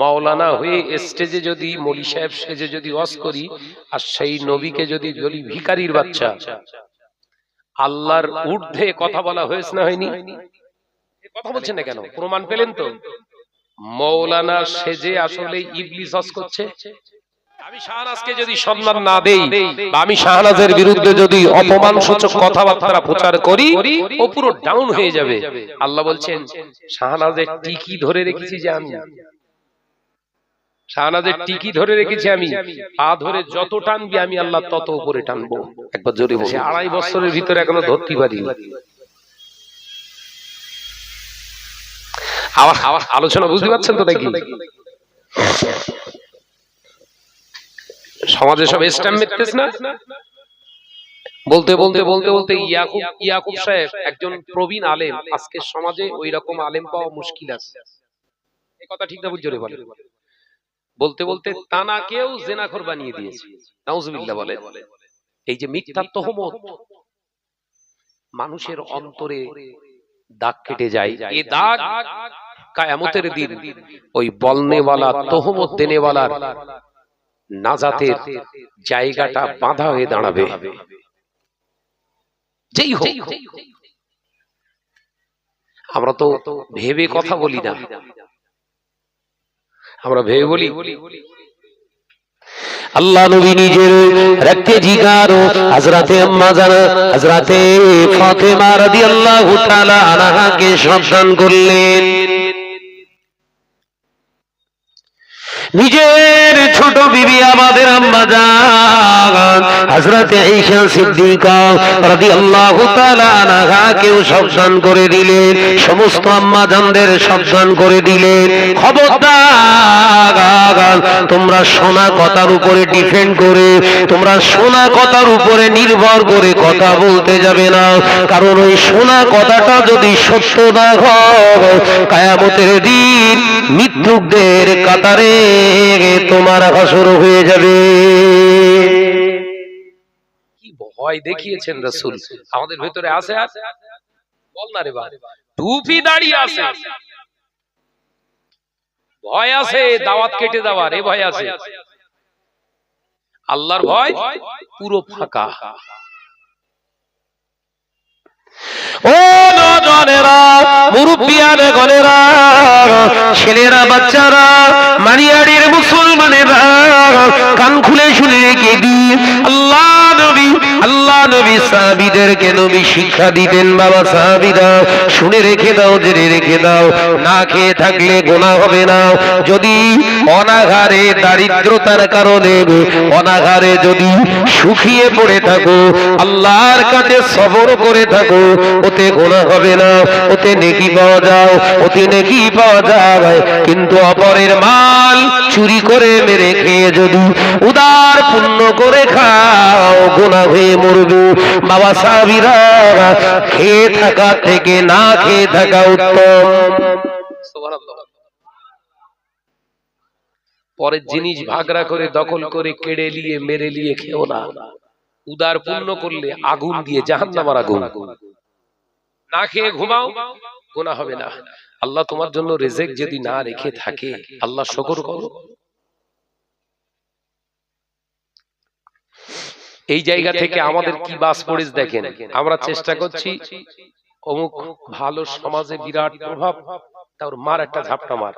মাওলানা হয়ে স্টেজে যদি মলি সাহেব সেজে যদি ওয়াজ করি আর সেই নবীকে যদি বলি ভিকারির বাচ্চা। আল্লাহর ঊর্ধ্বে কথা বলা হয়েছে না হয়নি? কথা বলছেন না কেন? প্রমাণ পেলেন তো। মৌলানা সেজে আসলে ইবলিস ওয়াজ করছে। আমি শাহনাজকে যদি সম্মান না দেই বা আমি শাহনাজের বিরুদ্ধে যদি অপমান সূচক কথাবার্তা প্রচার করি ও পুরো ডাউন হয়ে যাবে। আল্লাহ বলছেন শাহনাজের টিকি ধরে রেখেছি যে আমি। শাহনাজের টিকি ধরে রেখেছি আমি পা ধরে যত টানবি আমি আল্লাহ তত উপরে টানবো। একবার জোরে বসে আড়াই বছরের ভিতরে এখনও ধরতে পারি আবার আবার আলোচনা বুঝতে পারছেন তো নাকি? সমাজে সব স্ট্যাম্প মেটতেছ না? বলতে বলতে বলতে বলতে ইয়াকুব ইয়াকুব সাহেব একজন প্রবীণ আলেম। আজকে সমাজে ওই রকম আলেম পাওয়া মুশকিল আছে। এই কথা ঠিক না বুঝতে বলে বলতে বলতে তানাকেও জেনাখর বানিয়ে দিয়েছে। নাউজুবিল্লাহ বলে এই যে মিথ্যা তহমত মানুষের অন্তরে দাগ কেটে যায়। এই দাগ কায়ামতের দিন ওই বলনেওয়ালা তহমত দেনেওয়ালার নাজাতের জায়গাটা বাঁধা হয়ে দাঁড়াবে। যেই হোক। আমরা তো ভেবে কথা বলি না। আমরা ভেবে বলি। আল্লাহ নবী নিজের রক্তে জিগার, হযরতে আম্মা জানা হযরতে ফাতেমা রাদিয়াল্লাহু তাআলা আনহাকে সাবধান করলেন। নিজের ছোট বিবি আমাদের আম্মা জান হযরতে ঈশা সিদ্দিকা রাদিয়াল্লাহু তাআলা আনহাকেও সাবধান করে দিলেন। সমস্ত আম্মা জানদের সাবধান করে দিলেন। খবরদার তোমরা সোনা কথার উপরে ডিপেন্ড করে তোমরা সোনা কথার উপরে নির্ভর করে কথা বলতে যাবে না। কারণ ওই সোনা কথাটা যদি সত্য না হয় কায়ামতের দিন মৃত্যুকদের কাতারে তোমার হাসর হয়ে যাবে। কি ভয় দেখিয়েছেন রাসূল? আমাদের ভেতরে আছে আর? বল না রে বা টুপি দাঁড়িয়ে আছে। ভয় আছে দাওয়াত কেটে দেওয়ার এ ভয় আছে। আল্লাহর ভয় পুরো ফাঁকা। ও নজনেরা মুরব্বিয়ান গনেরা ছেলেরা বাচ্চারা মানিয়াড়ির মুসলমানেরা কান খুলে শুনে রেখে নবী সাহাবীদেরকে নবী শিক্ষা দিতেন, বাবা সাহাবীরা। শুনে রেখে দাও, জেনে রেখে দাও। না খেয়ে থাকলে গোনা হবে না। যদি অনাঘারে দারিদ্রতার কারণে অনাঘারে যদি শুকিয়ে পড়ে থাকো, আল্লাহর কাছে সবর করে থাকো, ওতে গোনা হবে না, ওতে নেকি পাওয়া যাও, ওতে নেকি পাওয়া যায় কিন্তু অপরের মাল চুরি করে মেরে খেয়ে যদি উদার পুণ্য করে খাও গোনা হয়ে মরবে। বাবা সাহাবীরা, খেয়ে থাকা থেকে না খেয়ে থাকা উত্তম। পরের জিনিস ভাগরা করে, দখল করে, কেড়ে নিয়ে, মেরে নিয়ে খেও না। উদার পূর্ণ করলে আগুন দিয়ে জাহান্নামার আগুন। না খেয়ে ঘুমাও গোনা হবে না। আল্লাহ তোমার জন্য রেজেক যদি না রেখে থাকে, আল্লাহ শকর করো। এই জায়গা থেকে আমাদের কি বাস পড়েছে দেখেন? আমরা চেষ্টা করছি অমুক ভালো সমাজে বিরাট প্রভাব তার মার একটা ঝাপটা মার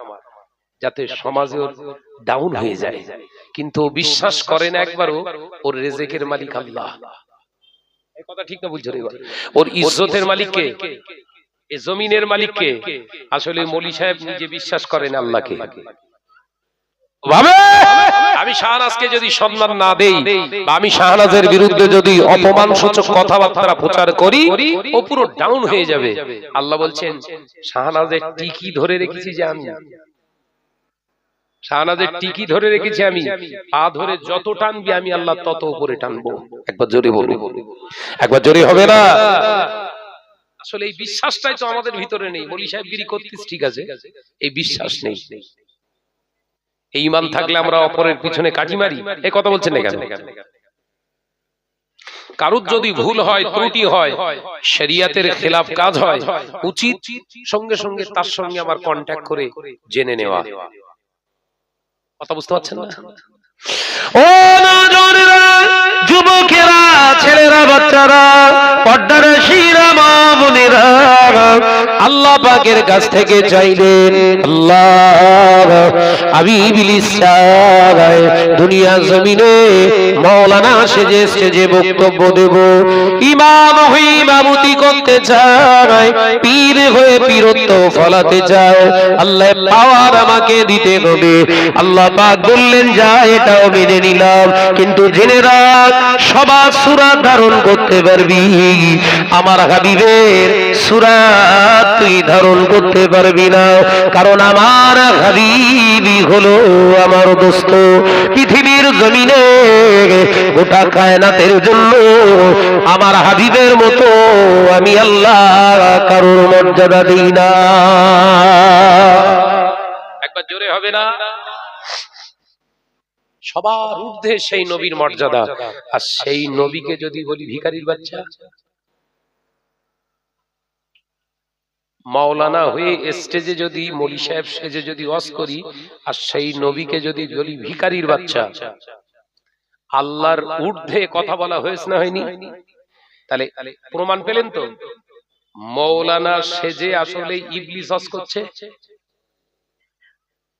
যাতে সমাজে ওর ডাউন হয়ে যায়। কিন্তু বিশ্বাস করে না একবারও ওর রেজেকের মালিক আল্লাহ। কথা ঠিক না বুঝছ ওর ইজ্জতের মালিক কে এ জমিনের মালিক কে আসলে মলি সাহেব নিজে বিশ্বাস করেন আল্লাহকে। ভাবে আমি শাহনাজকে যদি সম্মান না দেই বা আমি শাহনাজের বিরুদ্ধে যদি অপমান সূচক কথাবার্তা প্রচার করি ও পুরো ডাউন হয়ে যাবে। আল্লাহ বলছেন শাহনাজের টিকি ধরে রেখেছি যে আমি। শাহনাজের টিকি ধরে রেখেছি আমি। পা ধরে যত টানবি আমি আল্লাহ তত উপরে টানবো। একবার জোরে বলব একবার জোরে হবে না? আসলে এই বিশ্বাসটাই তো আমাদের ভিতরে নেই। বলি সাহেব গিরি করতিস ঠিক আছে? এই বিশ্বাস নেই। এই ইমান থাকলে আমরা অপরের পিছনে কাটি মারি? এ কথা বলছেন না কেন? কারুর যদি ভুল হয়, ত্রুটি হয়, শরিয়াতের খেলাফ কাজ হয়, উচিত সঙ্গে সঙ্গে তার সঙ্গে আমার কন্ট্যাক্ট করে জেনে নেওয়া। কথা বুঝতে পারছেন না? ও নজনেরা যুবকেরা, ছেলেরা, বাচ্চারা, পর্দার শিরা মা বোনেরা, আল্লাহ পাকের কাছ থেকে চাইলেন, আল্লাহ আমি ইবলিস দুনিয়া জমিনে মৌলানা সেজে সেজে বক্তব্য দেব। ইমাম হয়ে ইমামতি করতে চাই পীর হয়ে পীরত্ব ফলাতে চায়। আল্লাহ পাওয়ার আমাকে দিতে হবে। আল্লাহ পাক বললেন, যা এটাও মেনে নিলাম। কিন্তু জেনে রাখ, সবার সুরাত ধারণ করতে পারবি। আমার হাবিবের সুরাত তুই ধারণ করতে পারবি না। কারণ আমার হাবিবি হলো আমার দোস্ত। পৃথিবীর জমিনে গোটা কায়নাতের জন্য আমার হাবিবের মতো আমি আল্লাহ কারোর মর্যাদা দিই না। একবার জোরে হবে না? সবার ঊর্ধ্বে সেই নবীর মর্যাদা। আর সেই নবীকে যদি বলি ভিখারির বাচ্চা মাওলানা হয়ে স্টেজে যদি মলি সাহেব সেজে যদি ওয়াজ করি আর সেই নবীকে যদি বলি ভিখারির বাচ্চা। আল্লাহর ঊর্ধ্বে কথা বলা হয়েছে না হয়নি? তাহলে প্রমাণ পেলেন তো? মৌলানা সেজে আসলে ইবলিস ওয়াজ করছে?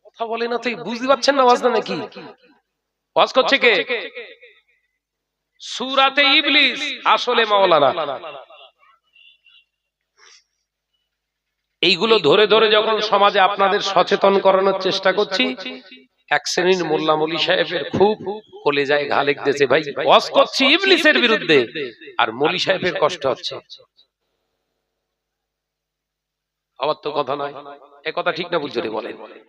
কথা বলে না তো বুঝতে পারছেন না ওয়াজনা নাকি? ওয়াজ করছে কে? সুরাতে ইবলিস আসলে মাওলানা। এইগুলো ধরে ধরে যখন সমাজে আপনাদের সচেতন করানোর চেষ্টা করছি, এক শ্রেণির মোল্লা মলি সাহেবের খুব কলে যায় ঘা লেগতেছে ভাই। ওয়াজ করছি ইবলিসের বিরুদ্ধে, আর মলি সাহেবের কষ্ট হচ্ছে। আবার তো কথা নয় এ কথা ঠিক না বুঝতে বলেন।